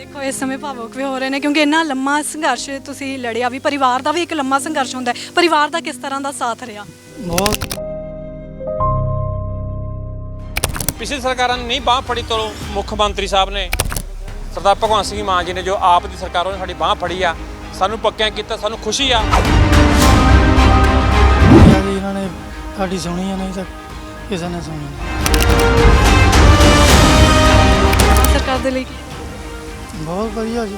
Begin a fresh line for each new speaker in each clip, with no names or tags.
ਦੇਖੋ ਇਸ ਸਮੇਂ ਭਾਵੁਕ ਵੀ ਹੋ ਰਹੇ ਨੇ ਕਿਉਂਕਿ ਇੰਨਾ ਲੰਮਾ ਸੰਘਰਸ਼ ਤੁਸੀਂ ਲੜਿਆ ਵੀ ਪਰਿਵਾਰ ਦਾ ਵੀ ਇੱਕ ਲੰਮਾ ਸੰਘਰਸ਼ ਹੁੰਦਾ ਹੈ। ਪਰਿਵਾਰ ਦਾ ਕਿਸ ਤਰ੍ਹਾਂ ਦਾ ਸਾਥ ਰਿਹਾ?
ਬਹੁਤ।
ਪਿਛਲੀ ਸਰਕਾਰਾਂ ਨੇ ਨਹੀਂ ਬਾਹ ਫੜੀ ਤੋਂ ਮੁੱਖ ਮੰਤਰੀ ਸਾਹਿਬ ਨੇ। ਸਰਦਾਰ ਭਗਵੰਤ ਸਿੰਘ ਮਾਨ ਜੀ ਨੇ ਜੋ ਆਪ ਦੀ ਸਰਕਾਰ ਉਹਨੇ ਸਾਡੀ ਬਾਹ ਫੜੀ ਆ। ਸਾਨੂੰ ਪੱਕਿਆਂ ਕੀਤਾ ਸਾਨੂੰ ਖੁਸ਼ੀ ਆ।
ਜੀ ਇਹਨਾਂ ਨੇ ਸਾਡੀ ਸੁਣੀ ਆ ਨਹੀਂ ਤਾਂ ਕਿਸੇ ਨੇ ਸੁਣੀ ਨਹੀਂ।
ਸਰਕਾਰ ਦੇ ਲਈ
ਬਹੁਤ ਵਧੀਆ ਜੀ।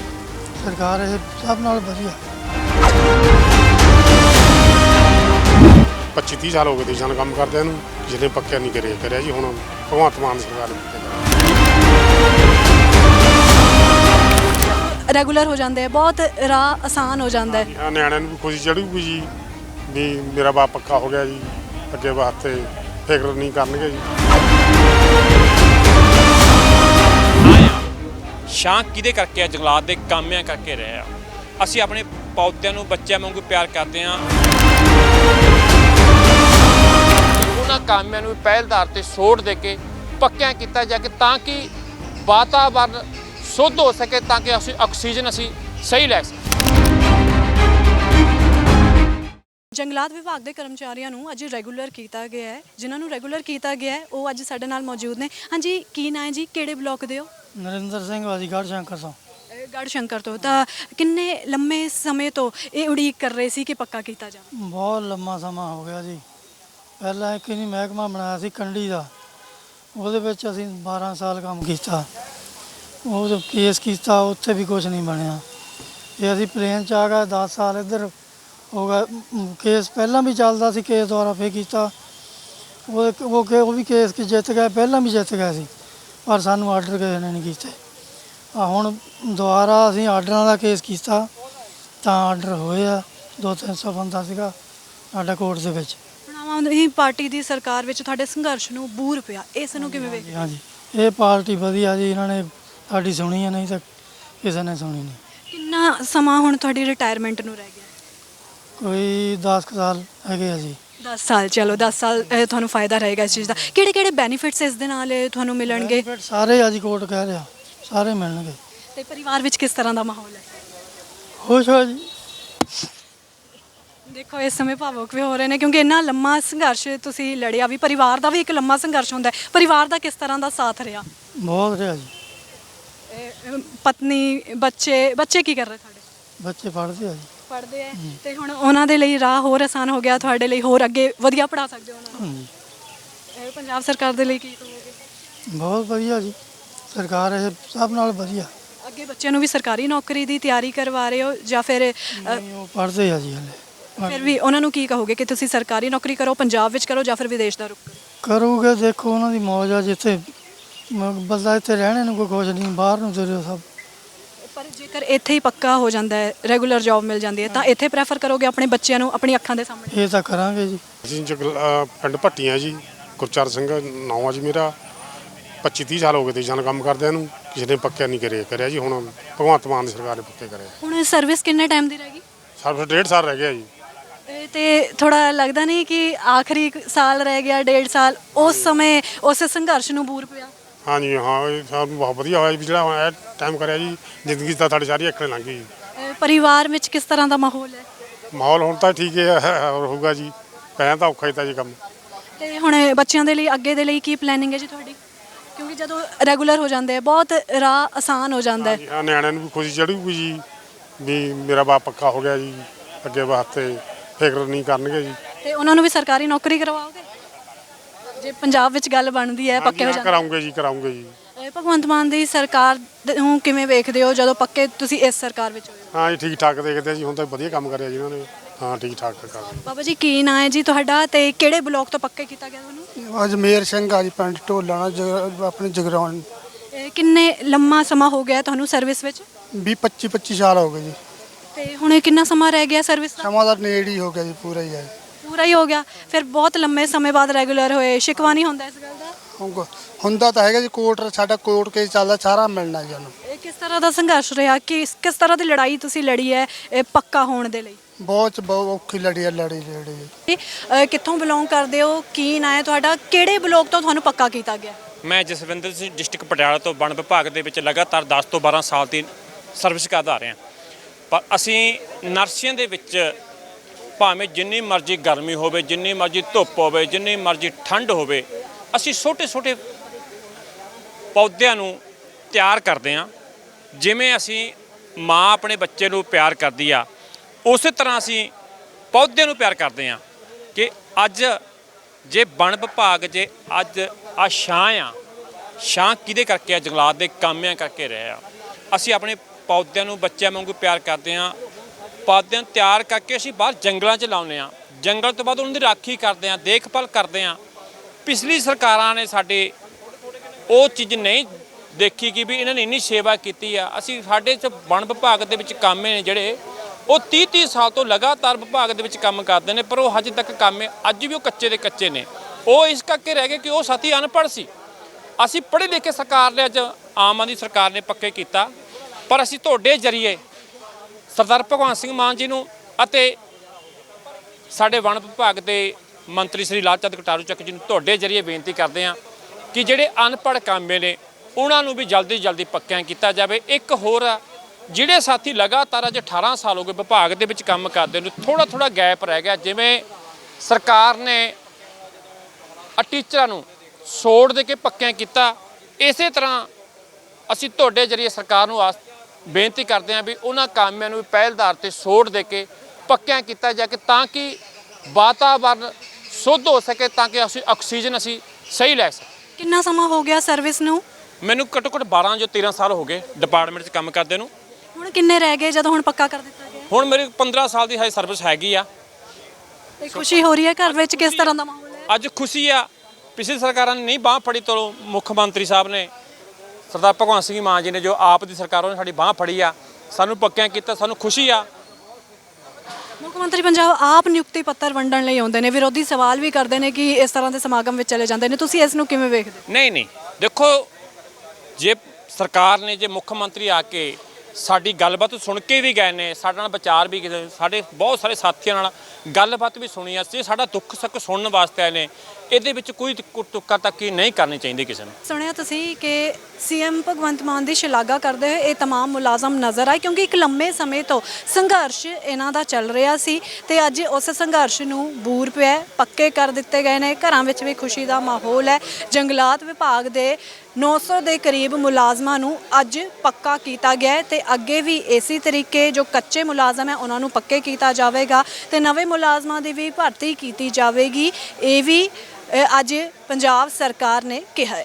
ਸਰਕਾਰ ਇਹ ਸਭ ਨਾਲ ਵਧੀਆ।
25 30 ਸਾਲ ਹੋ ਗਏ ਦੇਸ਼ਾਂ ਨਾਲ ਕੰਮ ਕਰਦਿਆਂ ਨੂੰ ਜਿਹਨੇ ਪੱਕਿਆ ਨਹੀਂ ਕਰਿਆ ਕਰਿਆ ਜੀ ਹੁਣ ਭਗਵੰਤ ਮਾਨ ਸਰਕਾਰ ਨੇ ਕੀਤਾ
ਰੈਗੂਲਰ ਹੋ ਜਾਂਦੇ ਆ ਬਹੁਤ ਰਾਹ ਆਸਾਨ ਹੋ ਜਾਂਦਾ ਹੈ।
ਆ ਨਿਆਣਿਆਂ ਨੂੰ ਵੀ ਖੁਸ਼ੀ ਚੜੂਗੀ ਜੀ ਵੀ ਮੇਰਾ ਬਾਪ ਪੱਕਾ ਹੋ ਗਿਆ ਜੀ ਅੱਗੇ ਵਾਸਤੇ ਫਿਕਰ ਨਹੀਂ ਕਰਨਗੇ ਜੀ।
ਛਾਂ ਕਿਹਦੇ ਕਰਕੇ ਆ? ਜੰਗਲਾਤ ਦੇ ਕਾਮਿਆਂ ਕਰਕੇ ਰਹੇ ਆ। ਅਸੀਂ ਆਪਣੇ ਪੌਦਿਆਂ ਨੂੰ ਬੱਚਿਆਂ ਵਾਂਗੂ ਪਿਆਰ ਕਰਦੇ ਆ ਉਹਨਾਂ ਕਾਮਿਆਂ ਨੂੰ ਪਹਿਲਦਾਰ ਤੇ ਸੋੜ ਦੇ ਕੇ ਪੱਕਿਆਂ ਕੀਤਾ ਜਾ ਕੇ ਤਾਂ ਕਿ ਵਾਤਾਵਰਨ ਸ਼ੁੱਧ ਹੋ ਸਕੇ, ਤਾਂ ਕਿ ਅਸੀਂ ਆਕਸੀਜਨ ਅਸੀਂ ਸਹੀ ਲੈ ਸਕੀਏ।
ਜੰਗਲਾਤ ਵਿਭਾਗ ਦੇ ਕਰਮਚਾਰੀਆਂ ਨੂੰ ਅੱਜ ਰੈਗੂਲਰ ਕੀਤਾ ਗਿਆ ਹੈ। ਜਿਨ੍ਹਾਂ ਨੂੰ ਰੈਗੂਲਰ ਕੀਤਾ ਗਿਆ ਹੈ ਉਹ ਅੱਜ ਸਾਡੇ ਨਾਲ ਮੌਜੂਦ ਨੇ। ਹਾਂਜੀ ਕੀ ਨਾਂ ਹੈ ਜੀ? ਕਿਹੜੇ ਬਲਾਕ ਦੇ ਹੋ?
ਨਰਿੰਦਰ ਸਿੰਘ ਵਾਜੀਗੜ੍ਹ ਸ਼ੰਕਰ ਤੋਂ।
ਗੜ੍ਹ ਸ਼ੰਕਰ ਤੋਂ। ਤਾਂ ਕਿੰਨੇ ਲੰਮੇ ਸਮੇਂ ਤੋਂ ਇਹ ਉਡੀਕ ਕਰ ਰਹੇ ਸੀ ਕਿ ਪੱਕਾ ਕੀਤਾ ਜਾਵੇ?
ਬਹੁਤ ਲੰਮਾ ਸਮਾਂ ਹੋ ਗਿਆ ਜੀ। ਪਹਿਲਾਂ ਇੱਕ ਨਹੀਂ ਮਹਿਕਮਾ ਬਣਾਇਆ ਸੀ ਕੰਡੀ ਦਾ। ਉਹਦੇ ਵਿੱਚ ਅਸੀਂ 12 ਸਾਲ ਕੰਮ ਕੀਤਾ। ਉਹ ਜੋ ਕੇਸ ਕੀਤਾ ਉੱਥੇ ਵੀ ਕੁਝ ਨਹੀਂ ਬਣਿਆ। ਇਹ ਅਸੀਂ ਪਲੇਨ ਚ ਆ ਗਏ 10 ਸਾਲ ਇੱਧਰ ਹੋ ਗਿਆ। ਕੇਸ ਪਹਿਲਾਂ ਵੀ ਚੱਲਦਾ ਸੀ ਕੇਸ ਦੁਆਰਾ ਫੇਰ ਕੀਤਾ। ਉਹ ਉਹ ਕੇ- ਉਹ ਵੀ ਕੇਸ ਕਿ ਜਿੱਤ ਗਏ ਪਹਿਲਾਂ ਵੀ ਜਿੱਤ ਗਏ ਸੀ ਪਰ ਸਾਨੂੰ ਆਰਡਰ ਕਿਸੇ ਨੇ ਨਹੀਂ ਕੀਤੇ। ਆ ਹੁਣ ਦੁਬਾਰਾ ਅਸੀਂ ਆਰਡਰਾਂ ਦਾ ਕੇਸ ਕੀਤਾ ਤਾਂ ਆਰਡਰ ਹੋਏ ਆ ਦੋ ਤਿੰਨ ਸੌ ਬੰਦਾ ਸੀਗਾ ਸਾਡਾ ਕੋਰਟ ਦੇ ਵਿੱਚ।
ਹੁਣ ਆਦਮੀ ਪਾਰਟੀ ਦੀ ਸਰਕਾਰ ਵਿੱਚ ਤੁਹਾਡੇ ਸੰਘਰਸ਼ ਨੂੰ ਬੂਰ ਪਿਆ ਇਸ ਨੂੰ ਕਿਵੇਂ ਵੇਖ
ਹਾਂਜੀ ਇਹ ਪਾਰਟੀ ਵਧੀਆ ਜੀ ਇਹਨਾਂ ਨੇ ਸਾਡੀ ਸੁਣੀ ਆ ਨਹੀਂ ਤਾਂ ਕਿਸੇ ਨੇ ਸੁਣੀ ਨਹੀਂ।
ਕਿੰਨਾ ਸਮਾਂ ਹੁਣ ਤੁਹਾਡੀ ਰਿਟਾਇਰਮੈਂਟ ਨੂੰ ਰਹਿ ਗਿਆ?
ਕੋਈ 10 ਕੁ ਸਾਲ ਹੈਗੇ ਆ ਜੀ।
10 ਸਾਲ ਚਲੋ 10 ਸਾਲ ਅਹ, ਤੁਹਾਨੂੰ ਫਾਇਦਾ ਰਹੇਗਾ ਇਸ ਚੀਜ਼ ਦਾ। ਕਿਹੜੇ ਕਿਹੜੇ ਬੈਨੀਫਿਟਸ ਇਸ ਦੇ ਨਾਲ ਇਹ ਤੁਹਾਨੂੰ ਮਿਲਣਗੇ?
Benefit ਸਾਰੇ ਅੱਜ ਕੋਰਟ ਕਹਿ ਰਿਹਾ ਸਾਰੇ ਮਿਲਣਗੇ।
ਤੇ ਪਰਿਵਾਰ ਵਿੱਚ ਕਿਸ ਤਰ੍ਹਾਂ ਦਾ ਮਾਹੌਲ ਹੈ?
ਖੁਸ਼ ਹੋ ਜੀ।
ਦੇਖੋ ਇਸ ਸਮੇਂ ਭਾਵੁਕ ਵੀ ਹੋ ਰਹੇ ਨੇ ਕਿਉਂਕਿ ਇੰਨਾ ਲੰਮਾ ਸੰਘਰਸ਼ ਤੁਸੀਂ ਲੜਿਆ ਵੀ ਪਰਿਵਾਰ ਦਾ ਵੀ ਇੱਕ ਲੰਮਾ ਸੰਘਰਸ਼ ਹੁੰਦਾ ਹੈ। ਪਰਿਵਾਰ ਦਾ ਕਿਸ ਤਰ੍ਹਾਂ ਦਾ ਸਾਥ ਰਿਹਾ?
ਬਹੁਤ ਰਿਹਾ ਜੀ।
ਇਹ, ਪਤਨੀ ਬੱਚੇ ਬੱਚੇ ਕੀ ਕਰ ਰਹੇ ਤੁਹਾਡੇ?
ਬੱਚੇ ਪੜ੍ਹਦੇ ਆ ਜੀ।
ਪੜ੍ਹਦੇ ਆ ਤੇ ਹੁਣ ਉਹਨਾਂ ਦੇ ਲਈ ਰਾਹ ਹੋਰ ਆਸਾਨ ਹੋ ਗਿਆ ਤੁਹਾਡੇ ਲਈ ਹੋਰ ਅੱਗੇ ਵਧੀਆ ਪੜਾ ਸਕਦੇ ਹੋ ਉਹਨਾਂ ਨੂੰ।
ਹਾਂਜੀ।
ਇਹ ਪੰਜਾਬ ਸਰਕਾਰ ਦੇ ਲਈ ਕੀ ਕਹੋਗੇ?
ਬਹੁਤ ਵਧੀਆ ਜੀ। ਸਰਕਾਰ ਇਹ ਸਭ ਨਾਲ ਵਧੀਆ।
ਅੱਗੇ ਬੱਚਿਆਂ ਨੂੰ ਵੀ ਸਰਕਾਰੀ ਨੌਕਰੀ ਦੀ ਤਿਆਰੀ ਕਰਵਾ ਰਹੇ ਹੋ ਜਾਂ ਫਿਰ ਅਹ,
ਨਹੀਂ, ਉਹ ਪੜ੍ਹਦੇ ਆ ਜੀ ਹਲੇ।
ਫਿਰ ਵੀ ਉਹਨਾਂ ਨੂੰ ਕੀ ਕਹੋਗੇ ਕਿ ਤੁਸੀਂ ਸਰਕਾਰੀ ਨੌਕਰੀ ਕਰੋ ਪੰਜਾਬ ਵਿੱਚ ਕਰੋ ਜਾਂ ਫਿਰ ਵਿਦੇਸ਼ ਦਾ ਰੁਖ ਕਰੋ?
ਕਰੋਗੇ ਦੇਖੋ ਉਹਨਾਂ ਦੀ ਮੌਜ ਆ ਜਿੱਥੇ ਮ- ਬੰਦਾ ਇੱਥੇ ਰਹਿਣੇ ਨੂੰ ਕੋਈ ਖੁਸ਼ ਨਹੀਂ ਬਾਹਰ ਨੂੰ ਤੁਰਿਓ ਸਭ।
ਪਰ ਜੇਕਰ ਇੱਥੇ ਹੀ ਪੱਕਾ ਹੋ ਜਾਂਦਾ ਹੈ ਰੈਗੂਲਰ ਜੌਬ ਮਿਲ ਜਾਂਦੀ ਹੈ ਤਾਂ ਇੱਥੇ ਪ੍ਰੈਫਰ ਕਰੋਗੇ ਆਪਣੇ ਬੱਚਿਆਂ ਨੂੰ ਆਪਣੀ ਅੱਖਾਂ ਦੇ ਸਾਹਮਣੇ?
ਇਹ ਤਾਂ ਕਰਾਂਗੇ ਜੀ।
ਅਸੀਂ ਜਗਲ ਅਹ ਪਿੰਡ ਭੱਟੀਆਂ ਜੀ ਗੁਰਚਰਨ ਸਿੰਘ ਨਾਮ ਆ ਜੀ ਮੇਰਾ। 25 30 ਸਾਲ ਹੋ ਗਏ ਦੇਸ਼ਾਂ ਨਾਲ ਕੰਮ ਕਰਦਿਆਂ ਨੂੰ ਜਿਹਨੇ ਪੱਕਿਆ ਨਹੀਂ ਕਰਿਆ ਕਰਿਆ ਜੀ ਹੁਣ ਭਗਵੰਤ ਮਾਨ ਸਰਕਾਰ ਨੇ ਪੱਕੇ ਕਰਿਆ।
ਹੁਣ ਸਰਵਿਸ ਕਿੰਨੇ ਟਾਈਮ ਦੀ ਰਹੇਗੀ
ਸਿਰਫ ਡੇਢ ਸਾਲ ਰਹਿ ਗਿਆ ਜੀ।
ਇਹ ਤੇ ਥੋੜਾ ਲੱਗਦਾ ਨਹੀਂ ਕਿ ਆਖਰੀ ਇੱਕ ਸਾਲ ਰਹਿ ਗਿਆ ਡੇਢ ਸਾਲ। ਉਸ ਸਮੇਂ ਉਸ ਸੰਘਰਸ਼ ਨੂੰ ਬੂਰ ਪਿਆ।
ਹਾਂਜੀ ਹਾਂ ਇਹ ਸਾਨੂੰ ਬਹੁਤ ਵਧੀਆ ਹੋਇਆ ਵੀ ਜਿਹੜਾ ਹੁਣ ਇਹ ਟਾਈਮ ਕਰਿਆ ਜੀ ਜ਼ਿੰਦਗੀ ਤਾਂ ਸਾਡੀ ਸਾਰੀ ਅੱਖਰੇ ਲੰਘ ਗਈ ਜੀ।
ਅਹ ਪਰਿਵਾਰ ਵਿੱਚ ਕਿਸ ਤਰ੍ਹਾਂ ਦਾ ਮਾਹੌਲ ਹੈ?
ਮਾਹੌਲ ਹੁਣ ਤਾਂ ਠੀਕ ਹੈ ਹੋਰ ਹੋਊਗਾ ਜੀ। ਪਹਿਲਾਂ ਤਾਂ ਔਖਾ ਹੀ ਤਾਂ ਜੀ ਕੰਮ।
ਤੇ ਹੁਣ ਬੱਚਿਆਂ ਦੇ ਲਈ ਅੱਗੇ ਦੇ ਲਈ ਕੀ ਪਲੈਨਿੰਗ ਹੈ ਜੀ ਤੁਹਾਡੀ? ਕਿਉਂਕਿ ਜਦੋਂ ਰੈਗੂਲਰ ਹੋ ਜਾਂਦੇ ਆ ਬਹੁਤ ਰਾਹ ਆਸਾਨ ਹੋ ਜਾਂਦਾ ਹੈ।
ਹਾਂਜੀ ਹਾਂ ਨਿਆਣਿਆਂ ਨੂੰ ਵੀ ਖੁਸ਼ੀ ਚੜੂਗੀ ਜੀ ਵੀ ਮੇਰਾ ਬਾਪ ਪੱਕਾ ਹੋ ਗਿਆ ਜੀ ਅੱਗੇ ਵਾਸਤੇ ਫਿਕਰ ਨਹੀਂ ਕਰਨਗੇ ਜੀ।
ਤੇ ਉਹਨਾਂ ਨੂੰ ਵੀ ਸਰਕਾਰੀ ਨੌਕਰੀ ਕਰਵਾਓਗੇ? ਜੇ ਪੰਜਾਬ ਵਿੱਚ ਗੱਲ ਬਣਦੀ ਹੈ ਪੱਕੇ ਹੋ ਜਾਂਦੇ
ਕਰਾਉਂਗੇ ਜੀ ਕਰਾਉਂਗੇ ਜੀ।
ਇਹ ਭਗਵੰਤ ਮਾਨ ਦੀ ਸਰਕਾਰ ਦੇ- ਨੂੰ ਕਿਵੇਂ ਵੇਖਦੇ ਹੋ ਜਦੋਂ ਪੱਕੇ ਤੁਸੀਂ ਇਸ ਸਰਕਾਰ ਵਿੱਚ ਹੋਏ ਹੋ?
ਹਾਂ ਜੀ ਠੀਕ ਠਾਕ ਦੇਖਦੇ ਆ ਜੀ ਹੁਣ ਤਾਂ ਵਧੀਆ ਕੰਮ ਕਰਿਆ ਜੀ ਇਹਨਾਂ ਨੇ। ਹਾਂ ਠੀਕ ਠਾਕ ਕਰ ਰਹੇ
ਬਾਬਾ ਜੀ ਕੀ ਨਾਂ ਹੈ ਜੀ ਤੁਹਾਡਾ ਤੇ ਕਿਹੜੇ ਬਲਾਕ ਤੋਂ ਪੱਕੇ ਕੀਤਾ ਗਿਆ ਤੁਹਾਨੂੰ?
ਅਜਮੇਰ ਸਿੰਘ ਆ ਜੀ ਪਿੰਡ ਢੋਲਾਣਾ ਜਗ ਆਪਣੇ ਜਗਰਾਉਣ।
ਇਹ ਕਿੰਨੇ ਲੰਮਾ ਸਮਾਂ ਹੋ ਗਿਆ ਤੁਹਾਨੂੰ ਸਰਵਿਸ ਵਿੱਚ?
20 25 25 ਸਾਲ ਹੋ ਗਏ ਜੀ।
ਤੇ ਹੁਣ ਇਹ ਕਿੰਨਾ ਸਮਾਂ ਰਹਿ ਗਿਆ ਸਰਵਿਸ ਦਾ?
ਸਮਾਂ ਦਾ ਨੇੜ ਹੀ ਹੋ ਗਿਆ ਜੀ ਪੂਰਾ ਹੀ ਹੈ
ਪੂਰਾ ਹੀ ਹੋ ਗਿਆ। ਫਿਰ ਬਹੁਤ ਲੰਮੇ ਸਮੇਂ ਬਾਅਦ ਰੈਗੂਲਰ ਹੋਏ। ਸ਼ਿਕਵਾ ਨਹੀਂ ਹੁੰਦਾ ਇਸ ਗੱਲ ਦਾ?
ਹੁਣ ਹੁੰਦਾ ਤਾਂ ਹੈਗਾ ਜੀ ਕੋਰਟ ਸਾਡਾ ਕੋਰਟ ਕੇਸ ਚੱਲਦਾ ਸਾਰਾ ਮਿਲਣਾ ਜੀ ਉਹਨੂੰ।
ਇਹ ਕਿਸ ਤਰ੍ਹਾਂ ਦਾ ਸੰਘਰਸ਼ ਰਿਹਾ? ਕਿ ਕਿਸ ਤਰ੍ਹਾਂ ਦੀ ਲੜਾਈ ਤੁਸੀਂ ਲੜੀ ਹੈ ਇਹ ਪੱਕਾ ਹੋਣ ਦੇ ਲਈ?
ਬਹੁਤ ਬਹੁਤ ਔਖੀ ਲੜੀ ਹੈ ਲੜੀ ਲੜੀ ਜੀ।
ਅਹ, ਕਿੱਥੋਂ ਬਿਲੋਂਗ ਕਰਦੇ ਹੋ? ਕੀ ਨਾਂ ਹੈ ਤੁਹਾਡਾ? ਕਿਹੜੇ ਬਲਾਕ ਤੋਂ ਤੁਹਾਨੂੰ ਪੱਕਾ ਕੀਤਾ ਗਿਆ?
ਮੈਂ ਜਸਵਿੰਦਰ ਸਿੰਘ ਡਿਸਟ੍ਰਿਕਟ ਪਟਿਆਲਾ ਤੋਂ ਵਣ ਵਿਭਾਗ ਦੇ ਵਿੱਚ ਲਗਾਤਾਰ 10 ਤੋਂ 12 ਸਾਲ ਦੀ ਸਰਵਿਸ ਕਰਦਾ ਆ ਰਿਹਾ। ਪਰ ਅਸੀਂ ਨਰਸੀਆਂ ਦੇ ਵਿੱਚ ਭਾਵੇਂ ਜਿੰਨੀ ਮਰਜ਼ੀ ਗਰਮੀ ਹੋਵੇ, ਜਿੰਨੀ ਮਰਜ਼ੀ ਧੁੱਪ ਹੋਵੇ, ਜਿੰਨੀ ਮਰਜ਼ੀ ਠੰਡ ਹੋਵੇ, ਅਸੀਂ ਛੋਟੇ ਛੋਟੇ ਪੌਦਿਆਂ ਨੂੰ ਤਿਆਰ ਕਰਦੇ ਹਾਂ। ਜਿਵੇਂ ਅਸੀਂ ਮਾਂ ਆਪਣੇ ਬੱਚੇ ਨੂੰ ਪਿਆਰ ਕਰਦੀ ਆ, ਉਸੇ ਤਰ੍ਹਾਂ ਅਸੀਂ ਪੌਦਿਆਂ ਨੂੰ ਪਿਆਰ ਕਰਦੇ ਹਾਂ ਕਿ ਅੱਜ ਜੇ ਵਣ ਵਿਭਾਗ, ਜੇ ਅੱਜ ਆ ਛਾਂ ਆ, ਛਾਂ ਕਿਹਦੇ ਕਰਕੇ ਆ? ਜੰਗਲਾਤ ਦੇ ਕਾਮਿਆਂ ਕਰਕੇ ਰਹੇ ਆ। ਅਸੀਂ ਆਪਣੇ ਪੌਦਿਆਂ ਨੂੰ ਬੱਚਿਆਂ ਵਾਂਗੂ ਪਿਆਰ ਕਰਦੇ ਹਾਂ ਪੌਦਿਆਂ ਨੂੰ ਤਿਆਰ ਕਰਕੇ ਅਸੀਂ ਬਾਹਰ ਜੰਗਲਾਂ 'ਚ ਲਾਉਂਦੇ ਆ ਜੰਗਲ ਤੋਂ ਬਾਅਦ ਉਹਨਾਂ ਦੀ ਰਾਖੀ ਕਰਦੇ ਆ ਦੇਖਭਾਲ ਕਰਦੇ ਆ ਪਿਛਲੀ ਸਰਕਾਰਾਂ ਨੇ ਸਾਡੇ ਉਹ ਚੀਜ਼ ਨਹੀਂ ਦੇਖੀ ਕਿ ਵੀ ਇਹਨਾਂ ਨੇ ਇੰਨੀ ਸੇਵਾ ਕੀਤੀ ਆ। ਅਸੀਂ ਸਾਡੇ ਚ ਵਣ ਵਿਭਾਗ ਦੇ ਵਿੱਚ ਕੰਮ ਨੇ ਜਿਹੜੇ, ਉਹ 30 30 ਸਾਲ ਤੋਂ ਲਗਾਤਾਰ ਵਿਭਾਗ ਦੇ ਵਿੱਚ ਕੰਮ ਕਰਦੇ ਨੇ, ਪਰ ਉਹ ਹਜੇ ਤੱਕ ਕੰਮ ਅੱਜ ਵੀ ਉਹ ਕੱਚੇ ਦੇ ਕੱਚੇ ਨੇ। ਉਹ ਇਸ ਕਰਕੇ ਰਹਿ ਗਏ ਕਿ ਉਹ ਸਾਥੀ ਅਨਪੜ੍ਹ ਸੀ। ਅਸੀਂ ਪੜ੍ਹੇ ਲਿਖੇ ਸਰਕਾਰ ਨੇ ਅੱਜ ਆਮ ਆਦਮੀ ਸਰਕਾਰ ਨੇ ਪੱਕੇ ਕੀਤਾ। ਪਰ ਅਸੀਂ ਤੁਹਾਡੇ ਜਰੀਏ ਸਰਦਾਰ ਭਗਵੰਤ ਸਿੰਘ ਮਾਨ ਜੀ ਨੂੰ ਅਤੇ ਸਾਡੇ ਵਣ ਵਿਭਾਗ ਦੇ ਮੰਤਰੀ ਸ੍ਰੀ ਲਾਲਚੰਦ ਕਟਾਰੂ ਚੱਕ ਜੀ ਨੂੰ ਤੁਹਾਡੇ ਜਰੀਏ ਬੇਨਤੀ ਕਰਦੇ ਹਾਂ ਕਿ ਜਿਹੜੇ ਅਨਪੜ੍ਹ ਕਾਮੇ ਨੇ, ਉਹਨਾਂ ਨੂੰ ਵੀ ਜਲਦੀ ਜਲਦੀ ਪੱਕਿਆਂ ਕੀਤਾ ਜਾਵੇ। ਇੱਕ ਹੋਰ ਜਿਹੜੇ ਸਾਥੀ ਲਗਾਤਾਰ ਅੱਜ 18 ਸਾਲ ਹੋ ਗਏ ਵਿਭਾਗ ਦੇ ਵਿੱਚ ਕੰਮ ਕਰਦੇ ਨੇ ਥੋੜਾ ਥੋੜਾ ਗੈਪ ਰਹਿ ਗਿਆ। ਜਿਵੇਂ ਸਰਕਾਰ ਨੇ ਟੀਚਰਾਂ ਨੂੰ ਸੋੜ ਦੇ ਕੇ ਪੱਕਿਆਂ ਕੀਤਾ, ਇਸੇ ਤਰ੍ਹਾਂ ਅਸੀਂ ਤੁਹਾਡੇ ਜਰੀਏ ਸਰਕਾਰ ਨੂੰ ਆਸ ਬੇਨਤੀ ਕਰਦੇ ਹਾਂ ਵੀ ਉਹਨਾਂ ਕਾਮਿਆਂ ਨੂੰ ਵੀ ਪਹਿਲਦਾਰ ਤੇ ਸੋੜ ਦੇ ਕੇ ਪੱਕਿਆਂ ਕੀਤਾ ਜਾ ਕੇ ਤਾਂ ਕਿ ਵਾਤਾਵਰਨ ਸ਼ੁੱਧ ਹੋ ਸਕੇ ਤਾਂ ਕਿ ਅਸੀਂ ਆਕਸੀਜਨ ਅਸੀਂ ਸਹੀ ਲੈ ਸਕੀਏ।
ਕਿੰਨਾ ਸਮਾਂ ਹੋ ਗਿਆ ਸਰਵਿਸ ਨੂੰ?
ਮੈਨੂੰ ਘੱਟੋ ਘੱਟ 12 ਜੋ 13 ਸਾਲ ਹੋ ਗਏ ਡਿਪਾਰਟਮੈਂਟ 'ਚ ਕੰਮ ਕਰਦੇ ਨੂੰ।
ਹੁਣ ਕਿੰਨੇ ਰਹਿ ਗਏ ਜਦੋਂ ਹੁਣ ਪੱਕਾ ਕਰ ਦਿੱਤਾ ਗਿਆ?
ਹੁਣ ਮੇਰੀ 15 ਸਾਲ ਦੀ ਹਾਈ ਸਰਵਿਸ ਹੈਗੀ ਆ।
ਤੇ ਖੁਸ਼ੀ ਹੋ ਰਹੀ ਹੈ ਘਰ ਵਿੱਚ? ਕਿਸ ਤਰ੍ਹਾਂ ਦਾ ਮਾਹੌਲ ਹੈ?
ਅੱਜ ਖੁਸ਼ੀ ਆ। ਪਿਛਲੀ ਸਰਕਾਰਾਂ ਨੇ ਨਹੀਂ ਬਾਹ ਫੜੀ ਤੋਂ ਮੁੱਖ ਮੰਤਰੀ ਸਾਹਿਬ ਨੇ ਸਰਦਾਰ ਭਗਵੰਤ ਸਿੰਘ ਮਾਨ ਜੀ ਨੇ ਜੋ ਆਪ ਦੀ ਸਰਕਾਰ ਉਹਨੇ ਸਾਡੀ ਬਾਹ ਫੜੀ ਆ ਸਾਨੂੰ ਪੱਕਿਆਂ ਕੀਤਾ ਸਾਨੂੰ ਖੁਸ਼ੀ ਆ।
ਮੁੱਖ ਮੰਤਰੀ ਪੰਜਾਬ ਆਪ ਨਿਯੁਕਤੀ ਪੱਤਰ ਵੰਡਣ ਲਈ ਆਉਂਦੇ ਨੇ ਵਿਰੋਧੀ ਸਵਾਲ ਵੀ ਕਰਦੇ ਨੇ ਕਿ ਇਸ ਤਰ੍ਹਾਂ ਦੇ ਸਮਾਗਮ ਵਿੱਚ ਚਲੇ ਜਾਂਦੇ ਨੇ। ਤੁਸੀਂ ਇਸ ਨੂੰ ਕਿਵੇਂ ਵੇਖਦੇ ਹੋ?
ਨਹੀਂ ਨਹੀਂ। ਦੇਖੋ ਜੇ ਸਰਕਾਰ ਨੇ ਜੇ ਮੁੱਖ ਮੰਤਰੀ ਆ ਕੇ ਸਾਡੀ ਗੱਲਬਾਤ ਸੁਣ ਕੇ ਵੀ ਗਏ ਨੇ ਸਾਡੇ ਨਾਲ ਵਿਚਾਰ ਵੀ ਕੀਤੇ ਸਾਡੇ ਬਹੁਤ ਸਾਰੇ ਸਾਥੀਆਂ ਨਾਲ ਗੱਲਬਾਤ ਵੀ ਸੁਣੀ ਆ ਜੇ ਸਾਡਾ ਦੁੱਖ ਸੁੱਖ ਸੁਣਨ ਵਾਸਤੇ ਆਏ ਨੇ ਇਹਦੇ ਵਿੱਚ ਕੋਈ ਤੁ- ਤੁੱਕਾ ਤੱਕੀ ਨਹੀਂ ਕਰਨੀ ਚਾਹੀਦੀ ਕਿਸੇ ਨੂੰ
ਸੁਣਿਆ ਤੁਸੀਂ ਕਿ ਸੀਐਮ ਭਗਵੰਤ ਮਾਨ ਦੀ ਸ਼ਲਾਘਾ ਕਰਦੇ ਹੋਏ ਇਹ तमाम ਮੁਲਾਜ਼ਮ ਨਜ਼ਰ ਆਏ ਕਿਉਂਕਿ ਇੱਕ ਲੰਮੇ ਸਮੇਂ ਤੋਂ ਸੰਘਰਸ਼ ਇਹਨਾਂ ਦਾ ਚੱਲ ਰਿਹਾ ਸੀ ਤੇ ਅੱਜ ਉਸ ਸੰਘਰਸ਼ ਨੂੰ ਬੂਰ ਪਿਆ ਹੈ, ਪੱਕੇ ਕਰ ਦਿੱਤੇ ਗਏ ਨੇ ਘਰਾਂ ਵਿੱਚ ਵੀ ਖੁਸ਼ੀ ਦਾ ਮਾਹੌਲ ਹੈ ਜੰਗਲਾਤ ਵਿਭਾਗ ਦੇ 900 ਦੇ ਕਰੀਬ ਮੁਲਾਜ਼ਮਾਂ ਨੂੰ ਅੱਜ ਪੱਕਾ ਕੀਤਾ ਗਿਆ ਹੈ ਤੇ ਅੱਗੇ ਵੀ ਇਸੇ ਤਰੀਕੇ ਜੋ ਕੱਚੇ ਮੁਲਾਜ਼ਮ ਹੈ ਉਹਨਾਂ ਨੂੰ ਪੱਕੇ ਕੀਤਾ ਜਾਵੇਗਾ ਤੇ ਨਵੇਂ ਮੁਲਾਜ਼ਮਾਂ ਦੀ ਵੀ ਭਰਤੀ ਕੀਤੀ ਜਾਵੇਗੀ ਇਹ ਵੀ ਅ, ਅੱਜ ਪੰਜਾਬ ਸਰਕਾਰ ਨੇ ਕਿਹਾ ਹੈ।